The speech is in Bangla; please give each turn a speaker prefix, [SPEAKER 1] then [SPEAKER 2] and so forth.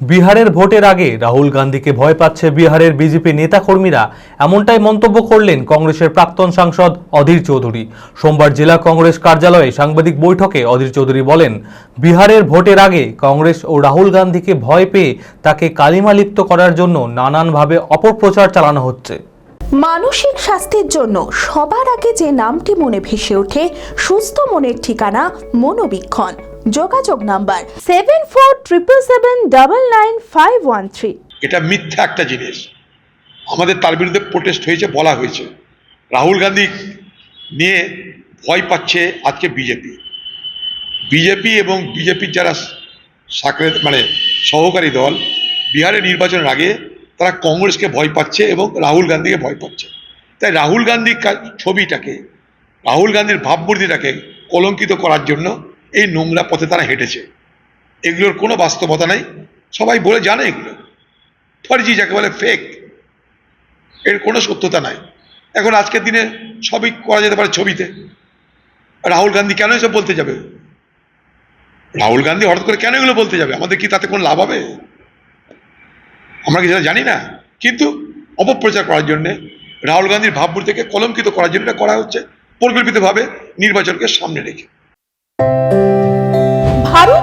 [SPEAKER 1] বিহারের ভোটের আগে রাহুল গান্ধীকে ভয় পাচ্ছে বিহারের বিজেপি নেতাকর্মীরা। এমনটাই মন্তব্য করলেন কংগ্রেসের প্রাক্তন সাংসদ অধীর চৌধুরী। সোমবার জেলা কংগ্রেস কার্যালয়ে সাংবাদিক বৈঠকে অধীর চৌধুরী বলেন, বিহারের ভোটের আগে কংগ্রেস ও রাহুল গান্ধীকে ভয় পেয়ে তাকে কালিমালিপ্ত করার জন্য নানানভাবে অপপ্রচার চালানো হচ্ছে।
[SPEAKER 2] মানসিক স্বাস্থ্যের জন্য সবার আগে যে নামটি মনে ভেসে ওঠে, সুস্থ মনের ঠিকানা মনোবীক্ষণ। যোগাযোগ number seven four triple seven double nine five one three.
[SPEAKER 3] এটা মিথ্যা একটা জিনিস। আমাদের তার বিরুদ্ধে প্রোটেস্ট হয়েছে, বলা হয়েছে। রাহুল গান্ধী নিয়ে ভয় পাচ্ছে আজকে বিজেপি। বিজেপি এবং বিজেপির যারা সাকরে মানে সহকারী দল, বিহারে নির্বাচনের আগে তারা কংগ্রেসকে ভয় পাচ্ছে এবং রাহুল গান্ধীকে ভয় পাচ্ছে। তাই রাহুল গান্ধীর ছবিটাকে, রাহুল গান্ধীর ভাবমূর্তিটাকে কলঙ্কিত করার জন্য এই নোংরা পথে তারা হেঁটেছে। এগুলোর কোনো বাস্তবতা নাই। সবাই বলে জানে এগুলো। ফর্জি যাকে বলে ফেক এর কোনো সত্যতা নাই। এখন আজকের দিনে সবই করা যেতে পারে ছবিতে। রাহুল গান্ধী কেন এসব বলতে যাবে? রাহুল গান্ধী হঠাৎ করে কেন এগুলো বলতে যাবে? আমাদের কি তাতে কোনো লাভ হবে? আমরা কি সেটা জানি না। কিন্তু অপপ্রচার করার জন্যে, রাহুল গান্ধীর ভাবমূর্তিকে কলঙ্কিত করার জন্য করা হচ্ছে। পরিকল্পিতভাবে নির্বাচনকে সামনে রেখে।
[SPEAKER 2] ভারত